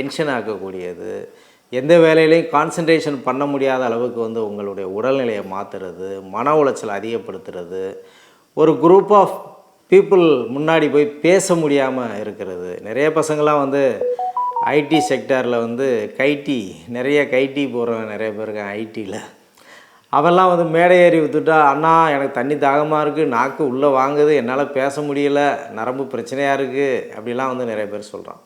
Tension ஆக்கக்கூடியது. எந்த வேலையிலையும் concentration பண்ண முடியாத அளவுக்கு வந்து உங்களுடைய உடல்நிலையை மாற்றுறது மன உளைச்சல் அதிகப்படுத்துறது ஒரு குரூப் ஆஃப் பீப்புள் முன்னாடி போய் பேச முடியாமல் இருக்கிறது. நிறைய பசங்களாம் வந்து ஐடி செக்டாரில் வந்து கைடி நிறைய கைடி போகிறவங்க நிறைய பேர் இருக்காங்க ஐடியில் அவெல்லாம் வந்து மேடை ஏறி வித்துட்டா அண்ணா எனக்கு தண்ணி தாகமாக இருக்குது நாக்கு உள்ளே வாங்குது என்னால் பேச முடியல நரம்பு பிரச்சனையாக இருக்குது அப்படிலாம் வந்து நிறைய பேர் சொல்கிறான்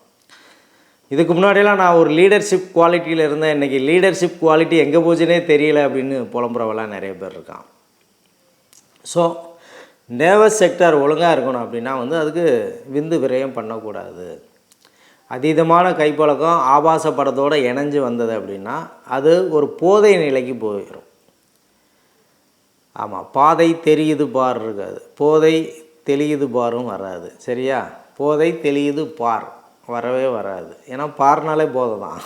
இதுக்கு முன்னாடியெல்லாம் நான் ஒரு லீடர்ஷிப் குவாலிட்டியில் இருந்தேன். இன்றைக்கி லீடர்ஷிப் குவாலிட்டி எங்கே போச்சுனே தெரியல அப்படின்னு புலம்புறவெல்லாம் நிறைய பேர் இருக்கான் ஸோ நேவஸ் செக்டார் ஒழுங்காக இருக்கணும் அப்படின்னா வந்து அதுக்கு விந்து விரயம் பண்ணக்கூடாது. அதீதமான கைப்பழக்கம் ஆபாச படத்தோடு இணைஞ்சு வந்தது அப்படின்னா அது ஒரு போதை நிலைக்கு போயிடும் ஆமாம் பாதை தெரியுது பார் இருக்காது. போதை தெளியுது பாரும் வராது. சரியா? போதை தெளியுது பார். வரவே வராது. ஏன்னா பாருனாலே போதை தான்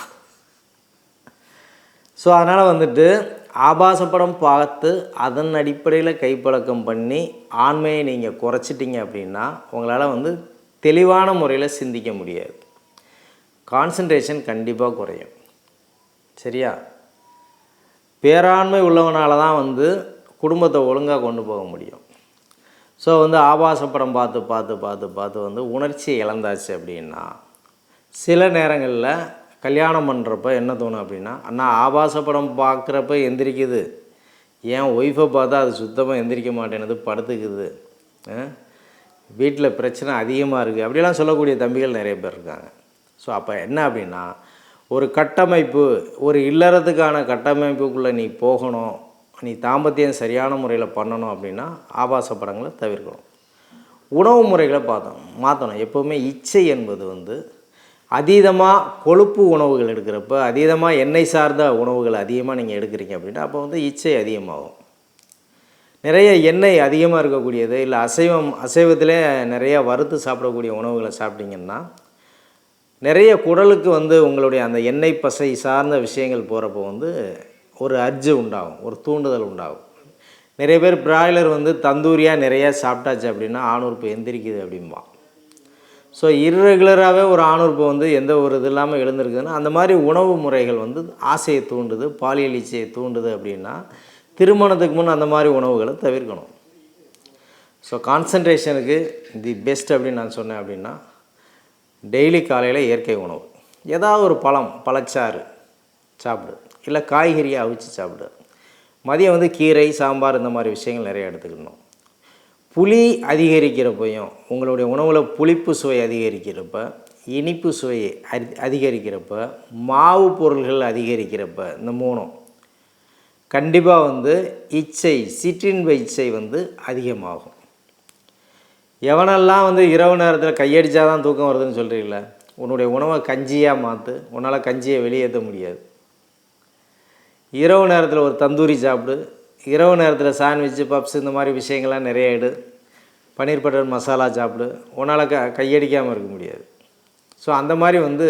ஸோ அதனால் வந்துட்டு ஆபாச படம் பார்த்து அதன் அடிப்படையில் கைப்பழக்கம் பண்ணி ஆண்மையை நீங்கள் குறைச்சிட்டிங்க அப்படின்னா உங்களால் வந்து தெளிவான முறையில் சிந்திக்க முடியாது. கான்சன்ட்ரேஷன் கண்டிப்பாக குறையும். சரியா? பேராண்மை உள்ளவனால தான் வந்து குடும்பத்தை ஒழுங்காக கொண்டு போக முடியும். ஸோ வந்து ஆபாச படம் பார்த்து பார்த்து பார்த்து பார்த்து வந்து உணர்ச்சி இழந்தாச்சு அப்படின்னா சில நேரங்களில் கல்யாணம் பண்ணுறப்ப என்ன தோணும் அப்படின்னா அண்ணா ஆபாச படம் பார்க்குறப்ப எந்திரிக்குது. ஏன் ஒய்ஃபை பார்த்தா அது சுத்தமாக எந்திரிக்க மாட்டேனது படுத்துக்குது. வீட்டில் பிரச்சனை அதிகமாக இருக்குது அப்படிலாம் சொல்லக்கூடிய தம்பிகள் நிறைய பேர் இருக்காங்க. ஸோ அப்போ என்ன அப்படின்னா ஒரு கட்டமைப்பு ஒரு இல்லறத்துக்கான கட்டமைப்புக்குள்ளே நீ போகணும் நீ தாம்பத்தியம் சரியான முறையில் பண்ணணும் அப்படின்னா ஆபாச படங்களை தவிர்க்கணும். உணவு முறைகளை பார்த்தோம் மாற்றணும் எப்போவுமே இச்சை என்பது வந்து அதீதமாக கொழுப்பு உணவுகள் எடுக்கிறப்ப அதீதமாக எண்ணெய் சார்ந்த உணவுகள் அதிகமாக நீங்கள் எடுக்கிறீங்க அப்படின்னா அப்போ வந்து இச்சை அதிகமாகும். நிறைய எண்ணெய் அதிகமாக இருக்கக்கூடியது இல்லை அசைவம் அசைவத்திலே நிறைய வறுத்து சாப்பிடக்கூடிய உணவுகளை சாப்பிட்டீங்கன்னா நிறைய குடலுக்கு வந்து உங்களுடைய அந்த எண்ணெய் பசை சார்ந்த விஷயங்கள் போகிறப்போ வந்து ஒரு அர்ஜு உண்டாகும் ஒரு தூண்டுதல் உண்டாகும். நிறைய பேர் பிராய்லர் வந்து தந்தூரியாக நிறையா சாப்பிட்டாச்சு அப்படின்னா ஆணுறுப்பு எந்திரிக்குது அப்படிம்பான். ஸோ இர்ரெகுலராகவே ஒரு ஆணுறுப்பு வந்து எந்த ஒரு இது இல்லாமல் எழுந்திருக்குதுன்னா அந்த மாதிரி உணவு முறைகள் வந்து ஆசையை தூண்டுது பாலியல் இச்சையை தூண்டுது அப்படின்னா திருமணத்துக்கு முன் அந்த மாதிரி உணவுகளை தவிர்க்கணும். ஸோ கான்சன்ட்ரேஷனுக்கு தி பெஸ்ட் அப்படின்னு நான் சொன்னேன் அப்படின்னா டெய்லி காலையில் இயற்கை உணவு. ஏதாவது ஒரு பழம் பழச்சாறு சாப்பிடு. இல்லை காய்கறியை அவிச்சு சாப்பிடு. மதியம் வந்து கீரை சாம்பார் இந்த மாதிரி விஷயங்கள் நிறைய எடுத்துக்கணும். புளி அதிகரிக்கிறப்பையும் உங்களுடைய உணவில் புளிப்பு சுவை அதிகரிக்கிறப்ப இனிப்பு சுவை அதிகரிக்கிறப்ப மாவு பொருள்கள் அதிகரிக்கிறப்ப இந்த மூணும் கண்டிப்பாக வந்து இச்சை சிற்றின்ப இச்சை வந்து அதிகமாகும். எவனெல்லாம் வந்து இரவு நேரத்தில் கையடித்தா தான் தூக்கம் வருதுன்னு சொல்கிறீங்கள உன்னுடைய உணவை கஞ்சியாக மாற்று உன்னால் கஞ்சியை வெளியேற்ற முடியாது. இரவு நேரத்தில் ஒரு தந்தூரி சாப்பிடு இரவு நேரத்தில் சாண்ட்விட்சு பப்ஸ் இந்த மாதிரி விஷயங்கள்லாம் நிறைய எடு. பன்னீர் பட்டர் மசாலா சாப்பிடு. உன்னால் க கையடிக்காமல் இருக்க முடியாது. ஸோ அந்த மாதிரி வந்து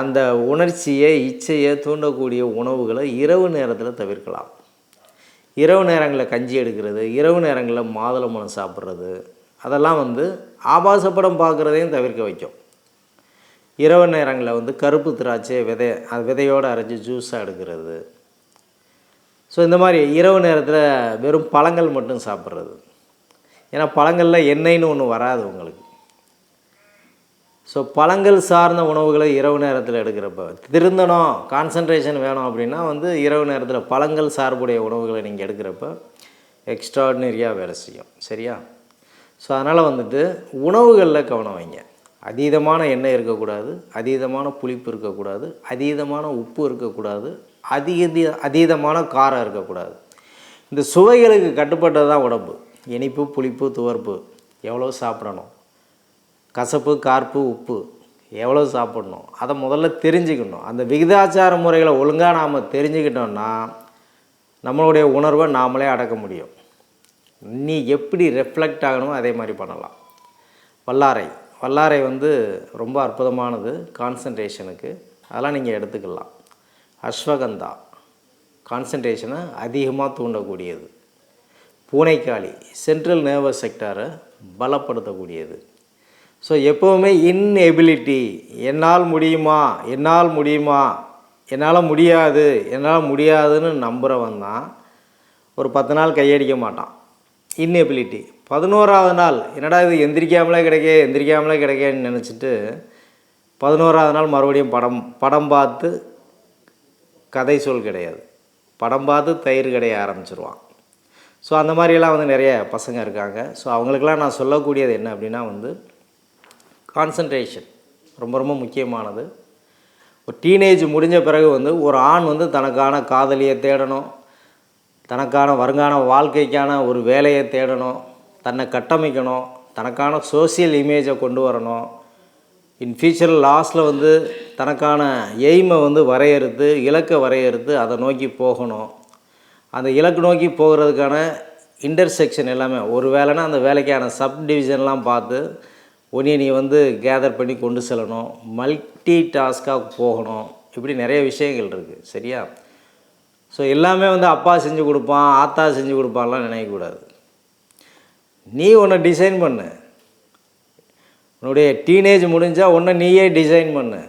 அந்த உணர்ச்சியை இச்சையை தூண்டக்கூடிய உணவுகளை இரவு நேரத்தில் தவிர்க்கலாம். இரவு நேரங்களில் கஞ்சி எடுக்கிறது இரவு நேரங்களில் மாதுளம்பழம் சாப்பிட்றது அதெல்லாம் வந்து ஆபாச படம் பார்க்குறதையும் தவிர்க்க வைக்கும். இரவு நேரங்களில் வந்து கருப்பு திராட்சை விதை அது விதையோடு அரைச்சி ஜூஸாக எடுக்கிறது ஸோ இந்த மாதிரி இரவு நேரத்தில் வெறும் பழங்கள் மட்டும் சாப்பிட்றது. ஏன்னா பழங்களில் எண்ணெய்னு ஒன்று வராது உங்களுக்கு. ஸோ பழங்கள் சார்ந்த உணவுகளை இரவு நேரத்தில் எடுக்கிறப்ப திருந்தணும் கான்சன்ட்ரேஷன் வேணும் அப்படின்னா வந்து இரவு நேரத்தில் பழங்கள் சார்புடைய உணவுகளை நீங்கள் எடுக்கிறப்ப எக்ஸ்ட்ராடினரியாக வேலை செய்யும். சரியா? ஸோ அதனால் வந்துட்டு உணவுகளில் கவனம் வைங்க. அதீதமான எண்ணெய் இருக்கக்கூடாது அதீதமான புளிப்பு இருக்கக்கூடாது அதீதமான உப்பு இருக்கக்கூடாது அதீதி அதீதமான காரம் இருக்கக்கூடாது. இந்த சுவைகளுக்கு கட்டுப்பட்டது தான் உடம்பு. இனிப்பு புளிப்பு துவர்ப்பு எவ்வளோ சாப்பிடணும்? கசப்பு கார்ப்பு உப்பு எவ்வளோ சாப்பிடணும்? அதை முதல்ல தெரிஞ்சுக்கணும். அந்த விகிதாச்சார முறைகளை ஒழுங்காக நாம் தெரிஞ்சுக்கிட்டோம்னா நம்மளுடைய உணர்வை நாமளே அடக்க முடியும். நீ எப்படி ரெஃப்ளெக்ட் ஆகணுமோ அதே மாதிரி பண்ணலாம். வல்லாரை. வல்லாரை வந்து ரொம்ப அற்புதமானது. கான்சன்ட்ரேஷனுக்கு அதெல்லாம் நீங்கள் எடுத்துக்கலாம். அஸ்வகந்தா. கான்சன்ட்ரேஷனை அதிகமாக தூண்டக்கூடியது. பூனைக்காளி சென்ட்ரல் நர்வஸ் செக்டாரை பலப்படுத்தக்கூடியது. ஸோ எப்போவுமே இன்எபிலிட்டி என்னால் முடியுமா என்னால் முடியுமா என்னால் முடியாது என்னால் முடியாதுன்னு நம்புகிறவன் தான் ஒரு பத்து நாள் கையடிக்க மாட்டான். இன்எபிலிட்டி பதினோராவது நாள் என்னடா இது எந்திரிக்காமலே கிடைக்க எந்திரிக்காமலே கிடைக்கன்னு நினச்சிட்டு பதினோராவது நாள் மறுபடியும் படம் படம் பார்த்து கதை சொல் கிடையாது. படம் பார்த்து தயிர் கடைய ஆரம்பிச்சிருவான். ஸோ அந்த மாதிரியெல்லாம் வந்து நிறைய பசங்க இருக்காங்க. ஸோ அவங்களுக்கெல்லாம் நான் சொல்லக்கூடியது என்ன அப்படின்னா வந்து கான்சன்ட்ரேஷன் ரொம்ப ரொம்ப முக்கியமானது. ஒரு டீனேஜ் முடிஞ்ச பிறகு வந்து ஒரு ஆண் வந்து தனக்கான காதலியை தேடணும். தனக்கான வருங்கான வாழ்க்கைக்கான ஒரு வேலையை தேடணும். தன்னை கட்டமைக்கணும். தனக்கான சோசியல் இமேஜை கொண்டு வரணும். இன் ஃபியூச்சர் லாஸ்ட்டில் வந்து தனக்கான எய்மை வந்து வரையறுத்து இலக்கை வரையறுத்து அதை நோக்கி போகணும். அந்த இலக்கு நோக்கி போகிறதுக்கான இன்டர்செக்ஷன் எல்லாமே ஒரு வேலைனா அந்த வேலைக்கான சப் டிவிஷன்லாம் பார்த்து உன்னைய நீ வந்து கேதர் பண்ணி கொண்டு செல்லணும். மல்டி டாஸ்காக போகணும். இப்படி நிறைய விஷயங்கள் இருக்குது சரியா? ஸோ எல்லாமே வந்து அப்பா செஞ்சு கொடுப்பான் ஆத்தா செஞ்சு கொடுப்பான்லாம் நினைக்கக்கூடாது. நீ ஒன்று டிசைன் பண்ணு. உன்னுடைய டீனேஜ் முடிஞ்சால் ஒன்று நீயே டிசைன் பண்ணு.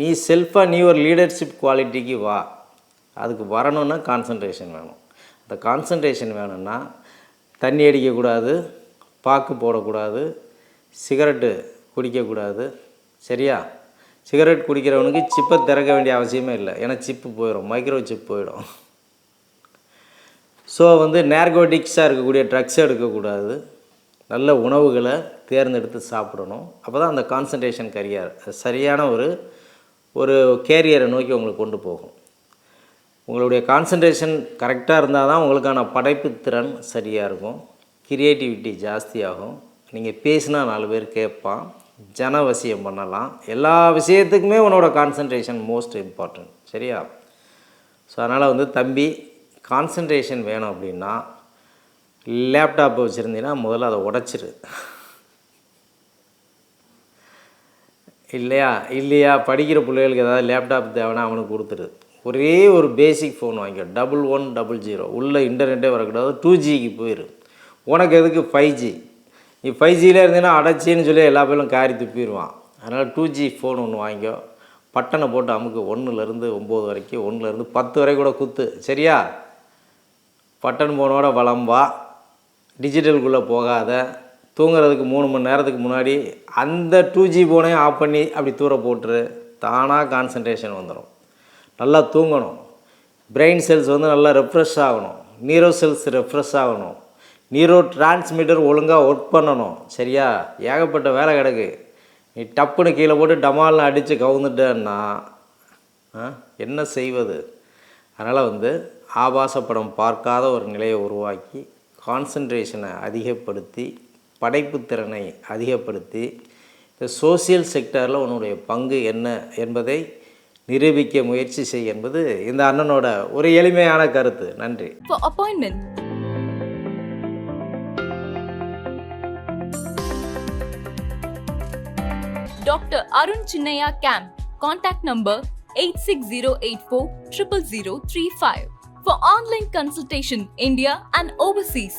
நீ செல்ஃபாக நீ ஒரு லீடர்ஷிப் குவாலிட்டிக்கு வா. அதுக்கு வரணும்னா கான்சன்ட்ரேஷன் வேணும். அந்த கான்சன்ட்ரேஷன் வேணும்னா தண்ணி அடிக்கக்கூடாது பாக்கு போடக்கூடாது சிகரெட்டு குடிக்கக்கூடாது. சரியா? சிகரெட் குடிக்கிறவனுக்கு சிப்பை திறக்க வேண்டிய அவசியமே இல்லை. ஏன்னா சிப்பு போயிடும் மைக்ரோ சிப் போயிடும். ஸோ வந்து நேர்கோட்டிக்ஸாக இருக்கக்கூடிய ட்ரக்ஸ் எடுக்கக்கூடாது. நல்ல உணவுகளை தேர்ந்தெடுத்து சாப்பிடணும். அப்போ தான் அந்த கான்சன்ட்ரேஷன் கரியார் சரியான ஒரு ஒரு கேரியரை நோக்கி உங்களுக்கு கொண்டு போகும். உங்களுடைய கான்சன்ட்ரேஷன் கரெக்டாக இருந்தால் தான் உங்களுக்கான படைப்பு திறன் சரியாக இருக்கும். கிரியேட்டிவிட்டி ஜாஸ்தியாகும். நீங்கள் பேசினா நாலு பேர் கேட்பான். ஜனவசியம் பண்ணலாம். எல்லா விஷயத்துக்குமே உன்னோட கான்சன்ட்ரேஷன் மோஸ்ட் இம்பார்ட்டன்ட் சரியா? ஸோ அதனால் வந்து தம்பி கான்சன்ட்ரேஷன் வேணும் அப்படின்னா லேப்டாப் வச்சுருந்தீங்கன்னா முதல்ல அதை உடச்சிரு. இல்லையா? இல்லையா? படிக்கிற பிள்ளைகளுக்கு ஏதாவது லேப்டாப் தேவைன்னா அவனுக்கு கொடுத்துரு ஒரே ஒரு பேசிக் ஃபோன் வாங்கிக்கோ. டபுள் ஒன் டபுள் ஜீரோ உள்ளே இன்டர்நெட்டே வரக்கூடாது. டூ ஜிக்கு போயிரு. உனக்கு எதுக்கு ஃபைவ் ஜி நீ ஃபைவ் ஜியில் இருந்தீங்கன்னா அடைச்சின்னு சொல்லி எல்லா பேரும் காரி துப்பிடுவான். அதனால் டூ ஜி ஃபோன் ஒன்று வாங்கிக்கோ. பட்டனை போட்டு அமுக்கு. ஒன்றுலேருந்து ஒம்பது வரைக்கும் ஒன்றுலேருந்து பத்து வரை கூட குத்து. சரியா? பட்டன் ஃபோனோட வளம்பா டிஜிட்டலுக்குள்ளே போகாத. தூங்குறதுக்கு மூணு மணி நேரத்துக்கு முன்னாடி அந்த டூ ஜி ஃபோனையும் ஆஃப் பண்ணி அப்படி தூர போட்டுரு தானாக கான்சன்ட்ரேஷன் வந்துடும் நல்லா தூங்கணும். பிரெயின் செல்ஸ் வந்து நல்லா ரெஃப்ரெஷ் ஆகணும். நீரோ செல்ஸ் ரெஃப்ரெஷ் ஆகணும். நீரோ டிரான்ஸ்மிட்டர் ஒழுங்காக ஒர்க் பண்ணணும். சரியா? ஏகப்பட்ட வேலை கிடக்கு. நீ டப்புன்னு கீழே போட்டு டமால்னு அடித்து கவுந்துட்டேன்னா ஆ, என்ன செய்வது? அதனால் வந்து ஆபாச படம் பார்க்காத ஒரு நிலையை உருவாக்கி கான்சன்ட்ரேஷனை அதிகப்படுத்தி படைப்பு திறனை அதிகப்படுத்தி இந்த சோசியல் செக்டரில் உன்னுடைய பங்கு என்ன என்பதை நிரூபிக்க முயற்சி செய் என்பது இந்த அண்ணனோட ஒரு எளிமையான கருத்து. நன்றி. Appointment doctor Arun Chinnaiya camp contact number eight six zero eight four triple zero three five for online consultation India and overseas